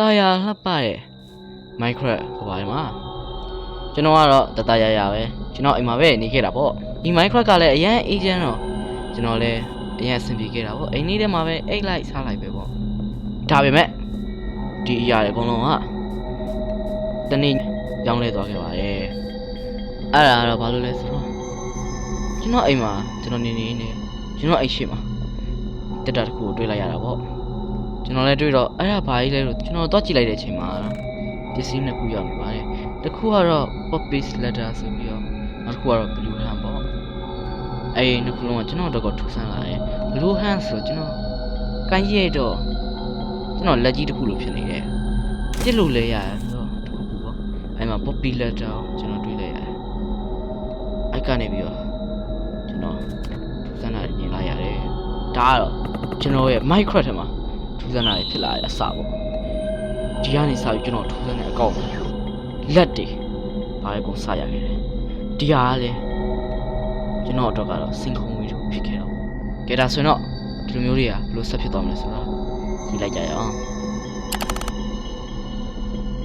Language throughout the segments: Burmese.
တာယာလှပတဲ့ Minecraft ဟိုပါမှာကျွန်တော်ကတော့တတယာယာပဲကျွန်တော်အိမ်မှာပဲနေခဲ့တာပေါ့ဒီ Minecraft ကလည်းအရန် agent တော့ကျွန်တော်လည်းအရန်အဆင်ပြေခဲ့တာပေါ့အိမ်လေးထဲမှာပဲအိတ်လိုက်စားလိုက်ပဲပေါ့ဒါပေမဲ့ဒီအရာတွေအကုန်လုံးကတနေ့ကြောင်းလဲသွားခဲ့ပါတယ်အဲ့ဒါကတော့ဘာလို့လဲဆိုတော့ကျွန်တော်အိမ်မှာကျွန်တော်နေနေနေကျွန်တော်အိတ်ရှိမှာတက်တာတစ်ခုကိုတွေ့လိုက်ရတာပေါ့ ကျွန်တော်လည်းတွေ့တော့အဲ့ဒါဘာကြီးလဲလို့ကျွန်တော်တော့ကြည့်လိုက်တဲ့အချိန်မှာပစ္စည်းနှစ်ခုရောက်နေပါတယ်တစ်ခုကတော့ Poppy's Letter ဆိုပြီးတော့နောက်တစ်ခုကတော့ Blue Hand ပေါ့အဲ့ဒီနှစ်ခုလုံးကကျွန်တော်တော့ထူဆန်းလာတယ် Blue Hand ဆိုတော့ကျွန်တော်ကန်ကြီးရတော့ကျွန်တော်လက်ကြီးတစ်ခုလိုဖြစ်နေတယ်ပြစ်လို့လဲရတယ်ဆိုတော့တစ်ခုခုပေါ့အဲ့မှာ Poppy Letter ကိုကျွန်တော်တွေ့လိုက်ရတယ်အဲ့ကနေပြီးတော့ကျွန်တော်ထူဆန်းလာမြင်လိုက်ရတယ်ဒါကတော့ကျွန်တော်ရဲ့ Minecraft ထဲမှာ ထူးဆန်းတာတွေဖြစ်လာတဲ့အစပေါ့ဒီကနေစပြီးကျွန်တော်ထူးဆန်းတဲ့အကောင့်လက်တွေဘာလဲပုံစရခဲ့တယ်ဒီဟာကလည်းကျွန်တော်အတွက်ကတော့စင်ခုံဝေးတို့ဖြစ်ခဲ့တော့ကဲဒါဆိုရင်တော့ဒီလိုမျိုးတွေကဘယ်လိုဆက်ဖြစ်သွားမလဲဆိုတော့ကြည့်လိုက်ကြရအောင်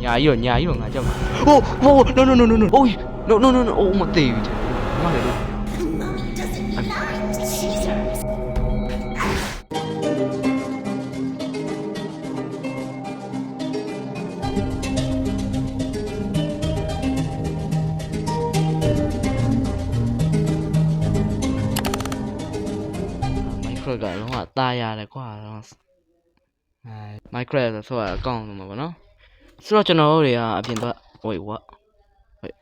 ညာကြီးရောညာကြီးရောငါကြောက်မှာဟိုဟို no no no no no oh no no no no အိုးမသေးဘူးမလည်း Minecraft ကလုံးဝตายရတယ်ကွာတော့အဲ Minecraft ဆိုဆိုတာအကောင့်လို့မှာပေါ့နော်ဆိုတော့ကျွန်တော်တို့တွေကအပြင်တော့ wait what wait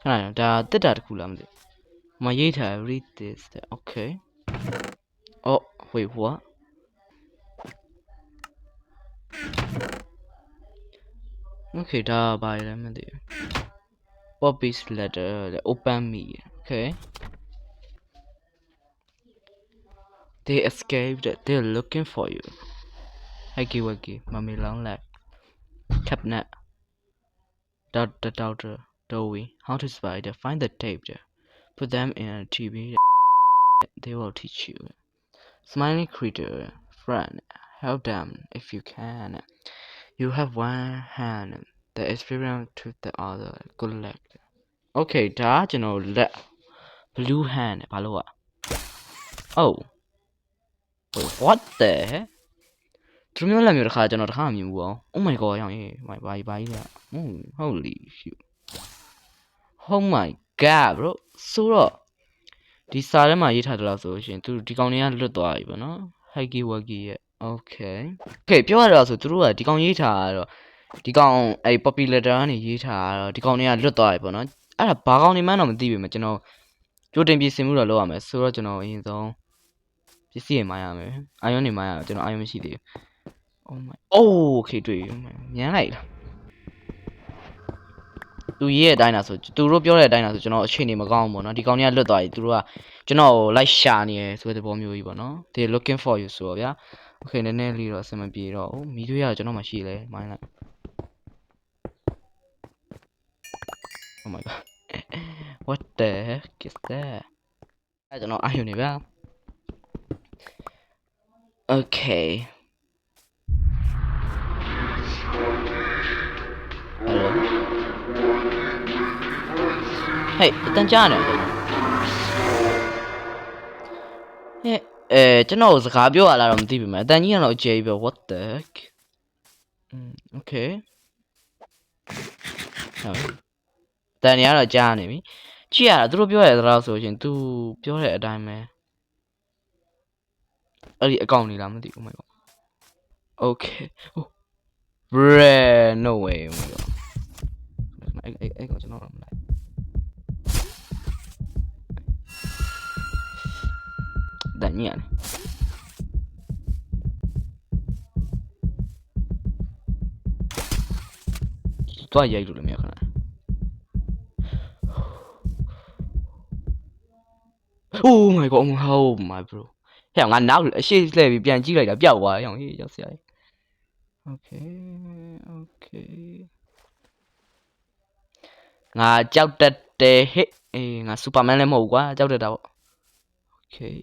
ခဏရဒါတက်တာတစ်ခုလားမသိဘူးမရေးထား read this okay oh wait what okay ဒါဘာလဲမသိဘူး Poppy's letter open me okay They escaped. They're looking for you. Haggy Wuggy, mummy long leg. Cabinet. Dot the doctor. Dowie. How to spider. Find the tape there. Put them in a TV. They will teach you. Smiling creature. Friend. Help them if you can. You have one hand. The experience to the other. Good luck. Okay, dodge you know, blue hand. ဘာလို့อ่ะ Oh. Wait, what the heck? သူတို့မျိုးလက်မျိုးတစ်ခါကျွန်တော်တစ်ခါမမြင်ဘူးအောင် Oh my god ရောင်ရေးဘာဘာဘာကြီးလဲ Oh holy shit Oh my god bro ဆိုတော့ဒီစာထဲမှာရေးထားတယ်လို့ဆိုလို့ရှိရင်သူဒီကောင်တွေကလွတ်သွားပြီပေါ့နော် Huggy Wuggy ရဲ့ Okay Okay ပြောရတော့ဆိုသူတို့ကဒီကောင်ရေးထားတာတော့ဒီကောင်အဲ့ Poppy Letter ကနေရေးထားတာတော့ဒီကောင်တွေကလွတ်သွားပြီပေါ့နော်အဲ့ဒါဘာကောင်နေမှန်းတော့မသိပေမဲ့ကျွန်တော်ကြိုတင်ပြင်ဆင်မှုတော့လုပ်ရမယ်ဆိုတော့ကျွန်တော်အရင်ဆုံးပ စ္စည်းတွေမိုင်းရမယ်အာယွန်းတွေမိုင်းရမယ်ကျွန်တော်အာယွန်းမရှိသေးဘူး Oh my Oh okay တွေ့ပြီညမ်းလိုက်လားသူရေးတဲ့အတိုင်းလားဆိုသူတို့ပြောတဲ့အတိုင်းလားဆိုကျွန်တော်အခြေအနေမကောင်းဘူးပေါ့နော်ဒီကောင်တွေကလွတ်သွားပြီသူတို့ကကျွန်တော်ကိုလိုက်ရှာနေရယ်ဆိုတဲ့သဘောမျိုးကြီးပေါ့နော် they looking for you ဆိုတော့ဗျာ okay နည်းနည်းလေးတော့အဆင်မပြေတော့ဘူးမီးသွေးရကျွန်တော်မှရှိလဲမိုင်းလိုက် Oh my god what the heck is that အဲ့ကျွန်တော်အာယုန်နေဗျာ okay Hello. Hey, အတန်ကြားနေတယ်ဟဲ့အဲကျွန်တော်စကားပြောရလားတော့မသိပြီမဲ့အတန်ကြီးကတော့အကျယ်ကြီးပဲ what the heck อืม okay ဟုတ်တန်နေရတော့ကြားနေပြီကြည့်ရတာသူတို့ပြောရတဲ့တော့ဆိုရင် तू ပြောတဲ့အတိုင်းပဲ အဲ့ဒီအကောင့်နေလားမသိဘူး oh my god okay oh bruh no way oh my god အဲ့အဲ့အဲ့ကောင်ကျွန်တော်တော့မလိုက်တန်ကြီးရတယ်တွားရိုက်လို့လည်းမရခဏ Oh my god oh my bro ဟဲ့ငါနောက်အရှိလှည့်ပြီးပြန်ကြည့်လိုက်တာပျောက်သွားတယ်ဟောင်ဟေးရောက်စရာကြီး Okay okay ငါကြောက်တတ်တယ်ဟဲ့အေးငါစူပါမန်လည်းမဟုတ်ကွာကြောက်တတ်တာပေါ့ Okay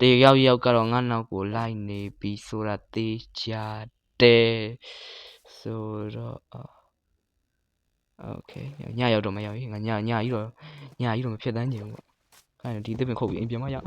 တေရောက်ရောက်ကတော့ငါနောက်ကိုလိုက်နေပြီဆိုတာသိကြတယ်ဆိုတော့ Okay ညရောက်တော့မရောက်ဘူးငါညညကြီးတော့ညကြီးတော့မဖြစ်တမ်းနေဘူးပေါ့အဲ့ဒီသစ်ပင်ခုတ်ပြီးအိမ်ပြန်မရောက်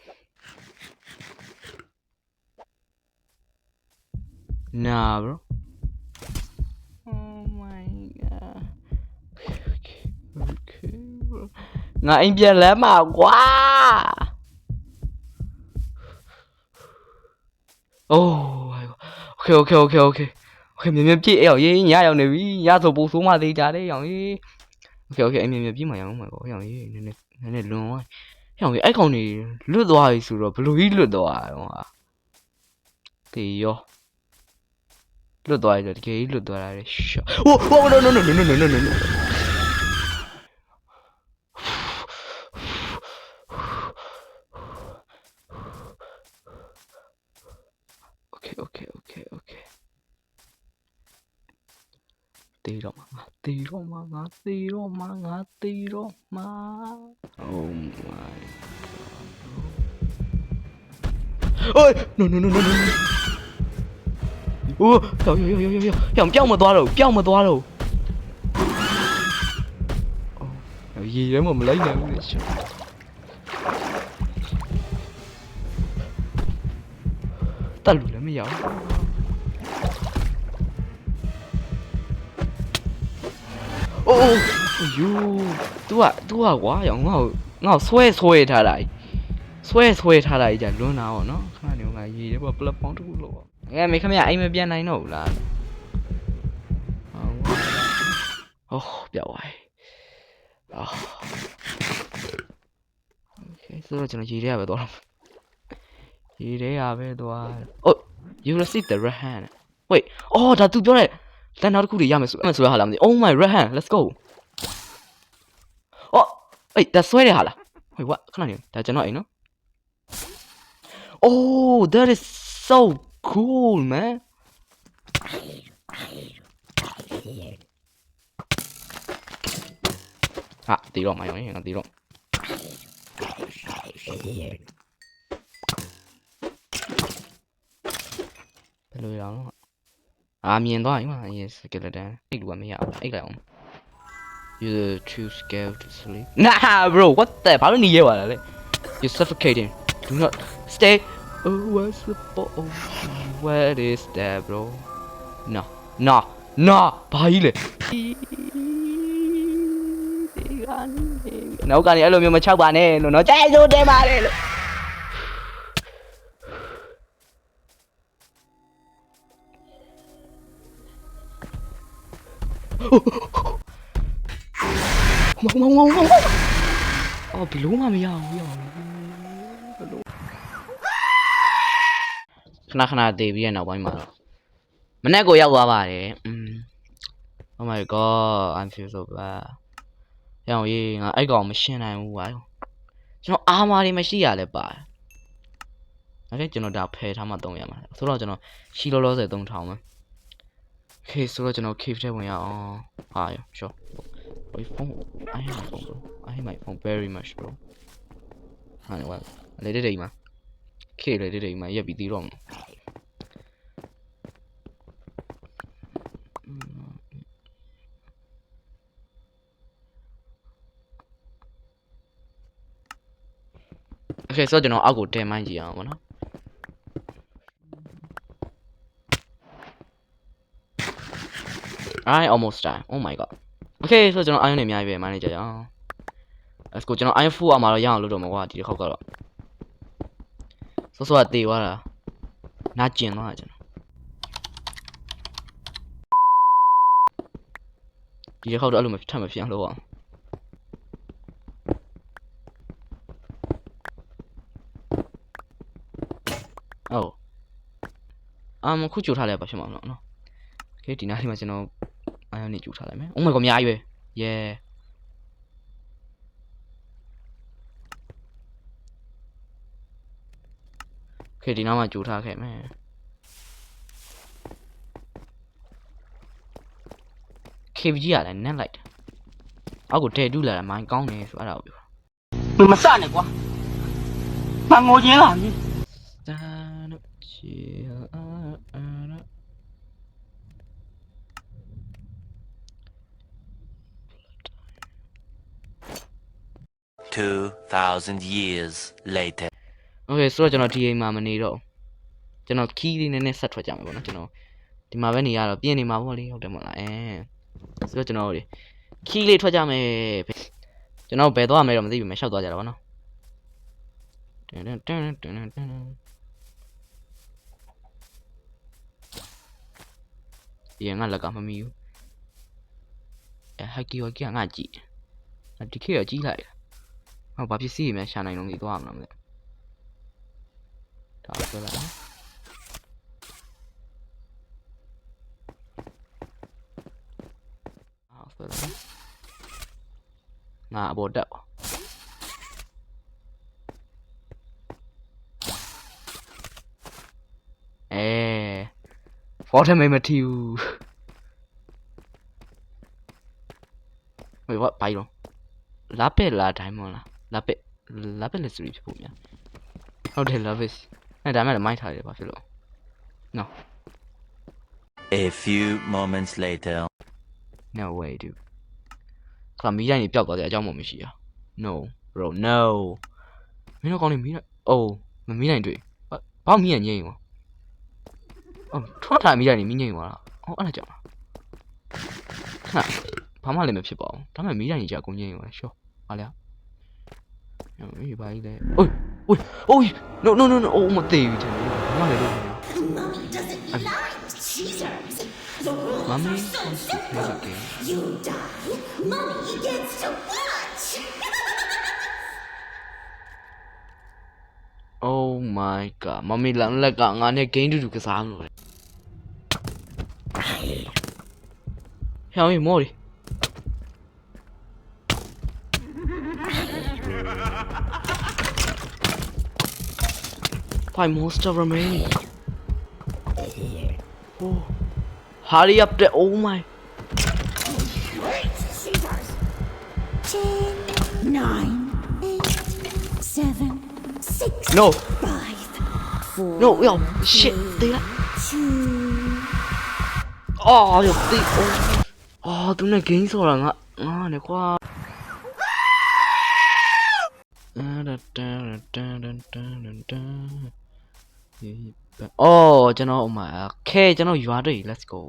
နာ bro oh my god okay okay bro ငါအိမ်ပြန်လမ်းမှာကွာ oh my god okay okay okay okay okay မြင်မြင်ပြည့်အောင်ရေးညရောက်နေပြီညဆိုပို့ဆိုးမှသေးကြတယ်အောင်ကြီး okay okay အမြင်မြင်ပြည့်မှရအောင်မှာပေါ့အောင်ကြီးနည်းနည်းနည်းနည်းလွန်သွားဟောင်ကြီးအဲ့ကောင်ကြီးလွတ်သွားပြီဆိုတော့ဘလူကြီးလွတ်သွားတော့ဟာတေရော လွတ်သွားပြီတော့တကယ်ကြီးလွတ်သွားတာလေရှောဟိုဟို no no no no no no no no no Okay okay okay okay တေတော့မှာငါတေတော့မှာငါတေတော့မှာငါတေတော့မှာ Oh my god 哎，no no no no no！ အိုးကြောက်ရောရောရောရောကြောင်ပျောက်မသွားတော့ပျောက်မသွားတော့ရေရဲမမလိုက်နိုင်ဘူးလေရှင်တက်လူလည်းမရဘူးအိုးယူ तू อ่ะ तू อ่ะกว่าอย่างငါ့ကိုငါ့ကိုဆွဲဆွဲထားတာကြီးဆွဲဆွဲထားတာကြီးじゃလွန်းတာပေါ့เนาะခဏနေငါရေရဲပေါ့ပလက်ဖောင်းတစ်ခုလို့ပေါ့ nghe mấy camera anh mới biết này nổ là oh biểu cho nó okay, ra về 이래야 왜 돌아 이래야 왜 돌아 어 you receive the red hand à? wait oh 나 두 변에 난 나도 구리 sửa hả làm gì, oh my red hand let's go. Oh wait that's where they 하라 wait what? 큰일 났네 다 전화 nó, oh that is so cool, man. Ah, tí lộn mày nói là tí lộn. Belül aldım. Aa miyen daha iyi mi? Yes, good day. İlk one ya. Ah, İlk one. You're too scared to sleep. Nah, bro, what the? Paano niye wala le? You're suffocating. Do not stay oh what's the ball what is that bro no no no ဘာကြီးလဲနောက်ကနေအဲ့လိုမျိုးမချောက်ပါနဲ့လို့နော်ကျဲဆိုတင်ပါတယ်လို့မောင်မောင်မောင်မောင်အော်ဘလို့မှမရဘူးရအောင်ဘလို့ ခဏခဏတည်ပြီးရနောက်ပိုင်းမှာတော့မနေ့ကိုရောက်သွားပါတယ်อืม Oh my god I feel so bad ရောင်ရေးငါအဲ့ကောင်မရှင်းနိုင်ဘူးကွာကျွန်တော်အာမာတွေမရှိရလဲပါတယ်ဒါကြောင့်ကျွန်တော်ဒါဖယ်ထားမှ3ရမှာဆိုတော့ကျွန်တော်ရှီလောလောဆယ်3000ပဲ Okay ဆိုတော့ကျွန်တော် cave ထဲဝင်ရအောင်ဟာရော sure Wait phone I hate my phone bro I hate my phone very much bro ဟာနေဝါလေတဲ့တိမ် မှာ K လေတဲ့တိမ်မှာရက်ပြီးတီးတော့မှာ Okay ဆိုတော့ကျွန်တော်အောက်ကိုတင်မိုင်းကြည့်အောင်ဗောနော် I almost die oh my god Okay ဆိုတော့ကျွန်တော် iron တွေအများကြီးပဲ manager ရအောင် Let's go ကျွန်တော် iron 4အောင်မှာတော့ရအောင်လုပ်တော့မှာကွာဒီတစ်ခေါက်ကတော့ စောစောကတေသွားတာနာကျင်သွားတာကျွန်တော်ဒီတစ်ခေါက်တော့အဲ့လိုမထပ်မဖြစ်အောင်လုပ်အောင် ဟုတ်အမ်ခုကြိုထားလဲပါဖြစ်မှာမလို့နော်โอเคဒီနားလေးမှာကျွန်တော် အာယုံနေကြူထားလိုက်မယ် Oh my god အများကြီးပဲ yeah khi thì nó mà chủ thà khẽ mẹ KVG à là nét lại áo của trẻ đu là mà anh con này bắt đầu mình mà sợ này quá. Mà ngồi nhé làm Two thousand years later. Okay ဆိုတော့ကျွန်တော်ဒီအိမ်မှာမနေတော့ကျွန်တော် key လေးနည်းနည်းဆက်ထွက်ကြမှာပေါ့နော်ကျွန်တော်ဒီမှာပဲနေရတော့ပြင်နေမှာပေါ့လေဟုတ်တယ်မဟုတ်လားအဲဆိုတော့ကျွန်တော်ဒီ key လေးထွက်ကြမယ်ကျွန်တော်ဘယ်သွားမလဲတော့မသိဘူးမရှောက်သွားကြတာပေါ့နော်တန်တန်တန်တန်တန်ဒီငါလက်ကမမီဘူးအဲဟိုက်ကီဟိုက်ကီငါကြည့်ဒီခေတ်ကကြီးလိုက်ဟောဘာပစ္စည်းတွေများရှာနိုင်လို့နေသွားမှာမလဲ ဒါဆွဲလိုက်နော်အော်ဆွဲလိုက်နော်ငါအပေါ်တက်ပါအဲဖော်ထမိတ်မထီဘူးဝေးဝတ်ဘိုင်တော့လာပက်လာဒိုင်းမွန်လားလာပက်လာပက်လက်စရီဖြစ်ဖို့များဟုတ်တယ်လာပက် အဲ့ဒါမှလည်းမိုက်ထားတယ်ဘာဖြစ်လို့ A few moments later. no way dude ခလာမီးတိုင်းကြီးပျောက်သွားတဲ့အကြောင်းမှမရှိရ no bro no မင်းတို့ကောင်းနေမီးတိုင်းအိုးမမီးတိုင်းတွေ့ဘာဘာမီးရငိမ့်ရောအော်ထွက်ထားမီးတိုင်းကြီးမီးငိမ့်သွားတာအော်အဲ့ဒါကြောင့်လားခဏဘာမှလည်းမဖြစ်ပါဘူးဒါပေမဲ့မီးတိုင်းကြီးကြာကုန်ငိမ့်သွားတယ်ရှော့ဟာလေ အေးဘာကြီးလဲအိုးအိုးအိုး no no no no အိုးမသေးဘူးတဲ့ဘာမှလည်းလုပ်မရ Mommy doesn't like cheaters. The rules Mommy are so wants to play the simple. game. You die, mommy gets to watch. Oh My monster remain. Oh. Hurry up there. Oh my. Ten, nine, eight, seven, six, no. Five, four, no, yo, three, shit. They are... Ah, oh, yo, they. Oh. 아, 눈에 괜히 소라. 아, 내 과. da da da da da da da À, này khoa. Oh, cho nó mà khe cho nó dọa đi, let's go.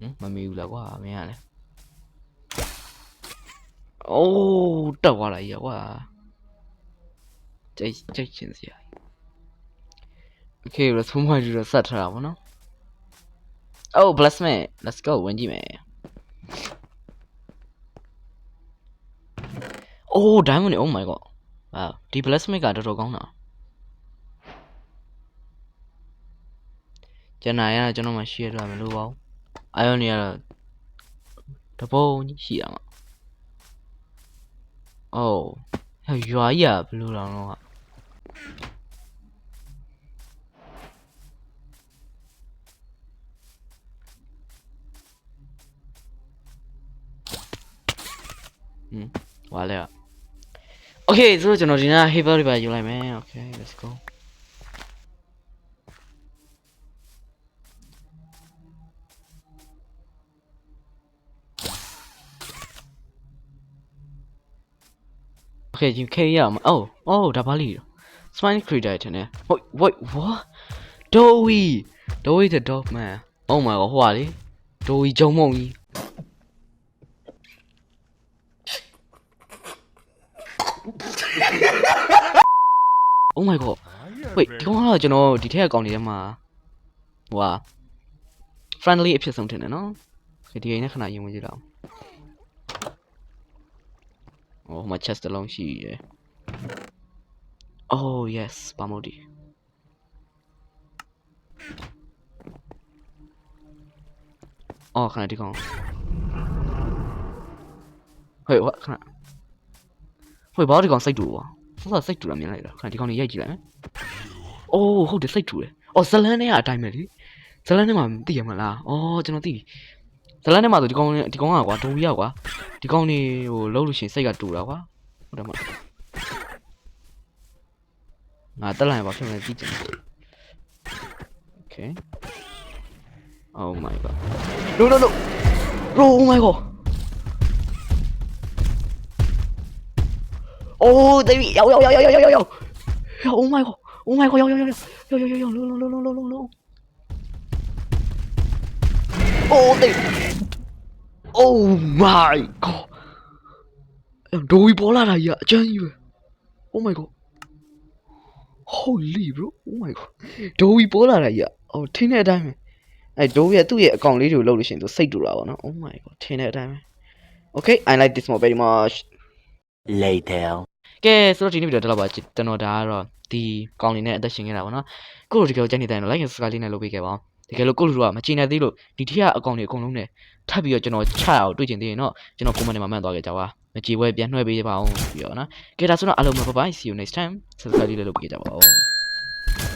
Ừ, mà mìu là quá à, mẹ này. Oh, đâu qua lại giờ quá à. Chạy, chạy chuyện gì à? Okay, let's move on to the set ra nó. Oh, bless me. Let's go, ဝင်ကြည့်မယ် Oh, diamond နေ Oh my god. Wow, ဒီ bless me ကတော်တော်ကောင်းတာ ကျန်တာရကျွန်တော်မှရှိရတော့မလို့ပါဘူး။ Iron နေကတော့တပုံကြီးရှိတာမှာ။ Oh, ဟဲ့ရွာကြီးကဘယ်လိုလောင်တော့ကဟွာလဲอ่ะ Okay ဆိုတော့ကျွန်တော်ဒီနေ့ Haver တွေပါယူလိုက်မယ် Okay let's go โอเคရင်ခေရအောင်အော်အော်ဒါပါလိ Spine Creator ထင်တယ် Wait wait what Dowie Dowie the dog man Oh my god ဟိုပါလေ Dowie ဂျုံမုံကြီး Oh my god wait ဒီကောင်ကတော့ကျွန်တော်ဒီထက်အကောင်တွေထဲမှာဟိုဟာ friendly အဖြစ်ဆုံးထင်တယ်နော်ဒီဒီအိမ်နဲ့ခဏရင်ဝင်ကြည့်လောက်အော် ဟိုမှာ chest တစ်လုံးရှိရယ် Oh yes ပါမို့ဒီအော်ခဏဒီကောင်ဟေးဟိုခဏဟေးဘာဒီကောင်စိတ်တူပါဆောဆောစိတ်တူတာမြင်လိုက်တာခဏဒီကောင်နေရိုက်ကြည့်လိုက်မယ်အိုးဟုတ်တယ်စိတ်တူတယ်အော်ဇလန်းနဲ့ကအတိုင်းပဲလေဇလန်းနဲ့မှသိရမလားအော်ကျွန်တော်သိပြီ ဇလန်းနဲ့မှဆိုဒီကောင်ဒီကောင်ကကွာဒိုကြီးကကွာဒီကောင်နေဟိုလှုပ်လို့ရှရင်စိတ်ကတူတာကွာဟုတ်တယ်မငါတက်လိုက်ပါဖြစ်မယ်ကြည့်ချင်တယ် Okay. Oh my god. No no no. No, oh my god. Oh, baby. Yo yo yo yo yo yo yo yo. Yo, oh my god. Oh my god. Yo yo yo yo. Yo yo yo yo. No no no no no no no. Oh, baby. Oh my god. ဒိုးကြီးပေါ်လာတာကြီးအကျန်းကြီးပဲ Oh my god. Holy bro. Oh my god. ဒိုးကြီးပေါ်လာတာကြီးအော်ထင်းတဲ့အတိုင်းပဲအဲဒိုးရဲ့သူ့ရဲ့အကောင့်လေးတွေကိုလုပ်လို့ရှရင်သူစိတ်တူတာပေါ့နော် Oh my god ထင်းတဲ့အတိုင်းပဲ Okay I like this one very much Later. ကဲဆိုတော့ဒီနေ့ဗီဒီယိုတက်တော့ပါကျွန်တော်ဒါကတော့ဒီကောင်းလေးနဲ့အသက်ရှင်ခဲ့တာပေါ့နော်ကိုလိုဒီကောင်ကြိုက်နေတယ်နော် like and subscribe လေးနဲ့လုပ်ပေးခဲ့ပါအောင် တကယ်လို့ကိုလိုကမချင်တဲ့သေးလို့ဒီထက်အကောင့်တွေအကုန်လုံးနဲ့ထပ်ပြီးတော့ကျွန်တော်ချအောင်တွေ့ကျင်သေးရင်တော့ကျွန်တော် comment ထဲမှာမှတ်သွားခဲ့ကြပါမကြည်ပွဲပြန်နှွှဲပေးပါအောင်ပြီးတော့နော်ကဲဒါဆိုတော့အားလုံးပဲ bye bye see you next time subscribe လေးလည်းလုပ်ပေးကြပါဦး